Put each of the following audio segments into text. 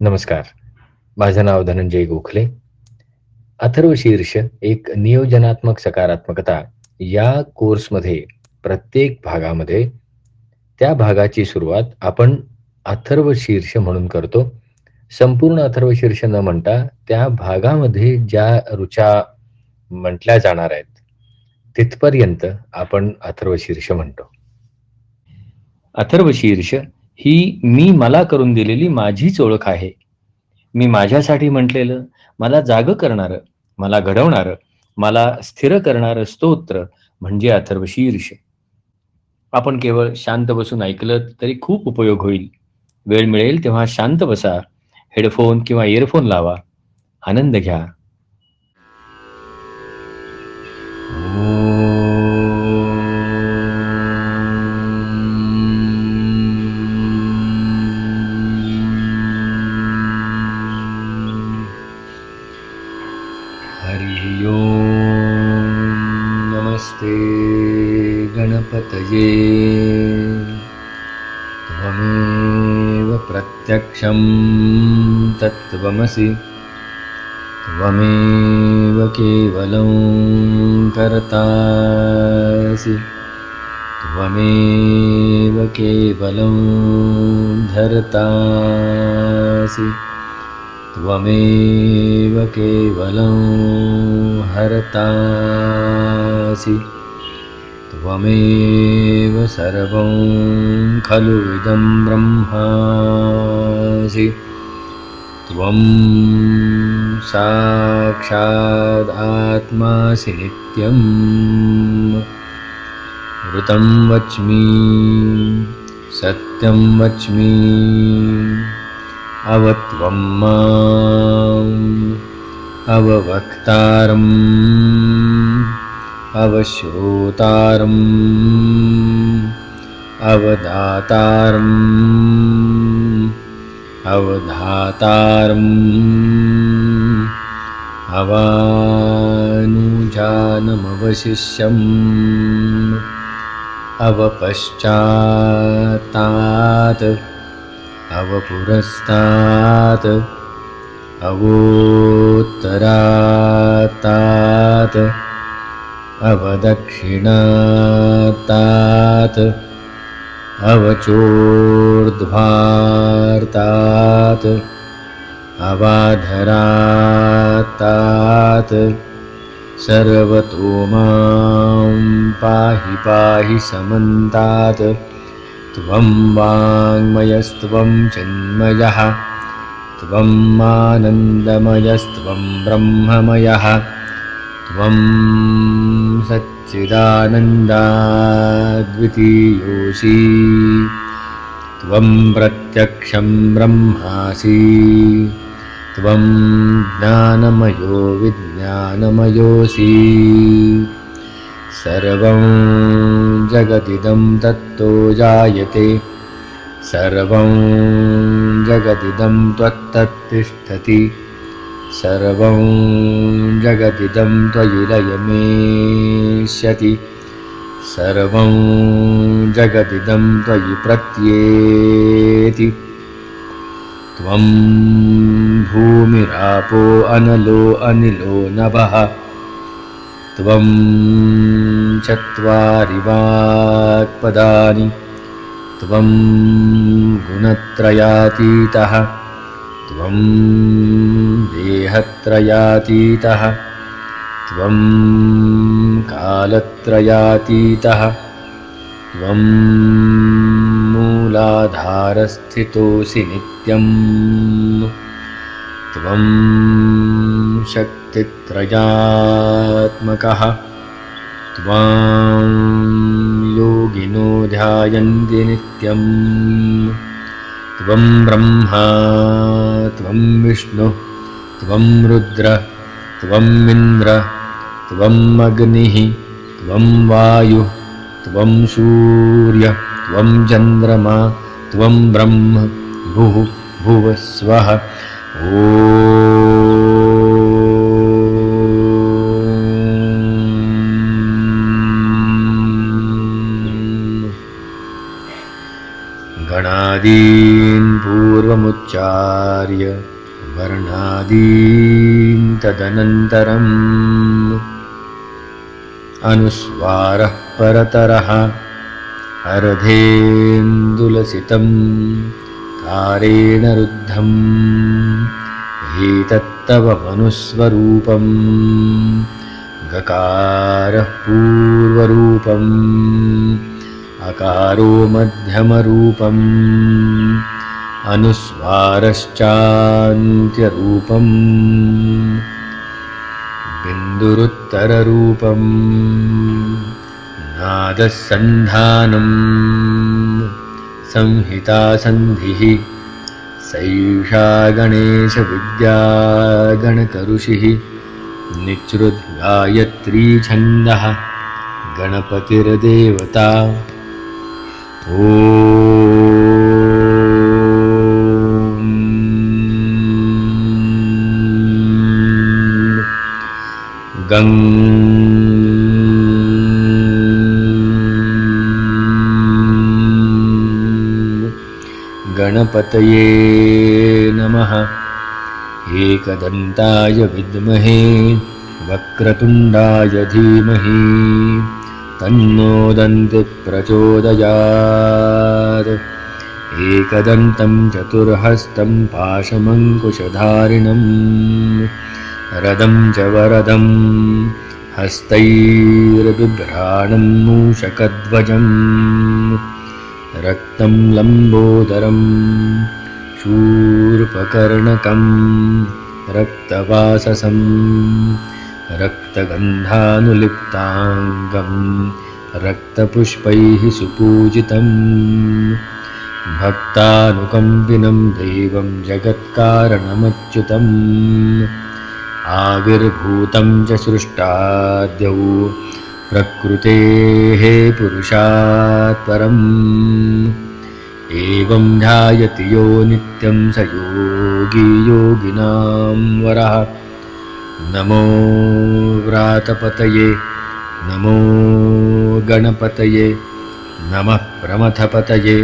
नमस्कार. माझं नाव धनंजय गोखले. अथर्व शीर्ष एक नियोजनात्मक सकारात्मकता या कोर्समध्ये प्रत्येक भागामध्ये त्या भागाची सुरुवात आपण अथर्व शीर्ष म्हणून करतो. संपूर्ण अथर्व शीर्ष न म्हणता त्या भागामध्ये ज्या रुचा म्हटल्या जाणार आहेत तिथपर्यंत आपण अथर्व शीर्ष म्हणतो. अथर्व शीर्ष ही मी मला करून दिलेली माझीच ओळख आहे. मी माझ्यासाठी म्हटलेलं मला जाग करणार मला घडवणार मला स्थिर करणारं स्तोत्र म्हणजे अथर्व शीर्ष. आपण केवळ शांत बसून ऐकलं तरी खूप उपयोग होईल. वेळ मिळेल तेव्हा शांत बसा हेडफोन किंवा इयरफोन लावा. आनंद घ्या. हरि ओम नमस्ते गणपतये। त्वमेव प्रत्यक्षं तत्त्वमसि। त्वमेव केवलं कर्तासि। त्वमेव केवलं धर्तासि त्वमेव केवलं हर्तासि। त्वमेव सर्वं खलु इदं ब्रह्मासि। त्वं साक्षादात्मासि नित्यम् ऋतं वच्मि सत्यं वच्मि अवत्वं माम्। अववक्तारम् अवश्रोतारम् अवदातारम् अवधातारम् अवानुजानमवशिष्यम्। अवपश्चात्तात् अवपुरस्तात् अवोत्तरात्तात् अवदक्षिणात्तात् अवचोर्ध्वार्तात् अवाधरात्तात् सर्वतो मां पाहि पाहि समन्तात् त्वं वाङ्मयस्त्वं चिन्मयः त्वं आनन्दमयस्त्वं ब्रह्ममयः त्वं सच्चिदानन्दाद्वितीयोऽसि त्वं प्रत्यक्षं ब्रह्मासि त्वं ज्ञानमयो विज्ञानमयोऽसि सर्वं जगदिदं तत्तो जायते। सर्वं जगदिदं त्वत्तत्तिष्ठति। सर्वं जगदिदं त्वयि लयमेष्यति सर्वं जगदिदं त्वयि प्रत्येति। त्वं भूमिरापो अनलो अनिलो नभः। त्वं चत्वारि वाक्पदानि त्वं गुणत्रयातीतः। त्वं देहत्रयातीतः। त्वं कालत्रयातीतः। त्वं मूलाधारस्थितोऽसि नित्यम्। त्वं शक्तित्रयात्मकः त्वां योगिनो ध्यायन्ति नित्यम्। त्वं ब्रह्मा त्वं विष्णुः त्वं रुद्र त्वम् इन्द्र त्वम् अग्निः त्वं वायुः त्वं सूर्य त्वं चन्द्रमा त्वं ब्रह्म भुः भुवः स्वः गणादीन् पूर्वमुच्चार्य वर्णादीन् तदनन्तरम् अनुस्वारः परतरः अर्धेन्दुलसितं तारेण रुद्धम् एतत्तव मनुस्वरूपम् गकारः पूर्वरूपम् अकारो मध्यमरूपम् अनुस्वारश्चान्त्यरूपम् बिन्दुरुत्तररूपम् नादसन्धानम् संहितासन्धिः सैषा गणेशविद्यागणकऋषिः निःसृद्गायत्रीछन्दः गणपतिर्देवता गङ् गणपतये नमः। एकदन्ताय विद्महे वक्रतुण्डाय धीमहि तन्नो प्रचोदयात्। एकदन्तं चतुर्हस्तं पाशमङ्कुशधारिणम्। रदं च वरदं हस्तैर्बिभ्राणं मूषकध्वजम्। रक्तं लम्बोदरं शूर्पकर्णकं रक्तवाससं रक्तगन्धानुलिप्ताङ्गं रक्तपुष्पैः सुपूजितम् भक्तानुकम्पिनं देवं जगत्कारणमच्युतम्। आविर्भूतं च सृष्टाद्यौ प्रकृतेः पुरुषात् परम्। एवं ध्यायति यो नित्यं स योगी योगिनां वरः नमो व्रातपतये नमो गणपतये नमः प्रमथपतये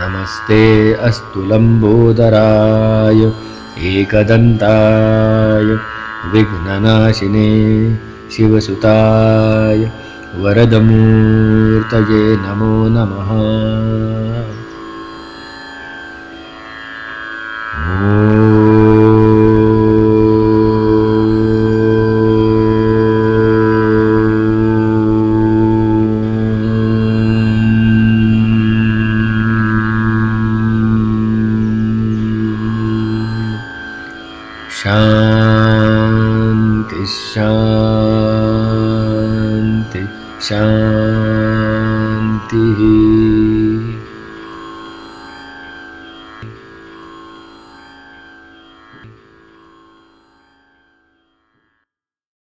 नमस्ते अस्तु लम्बोदराय एकदन्ताय विघ्ननाशिने शिवसुताय वरदमूर्तये नमो नमः। शान्ति शान्ति शान्तिः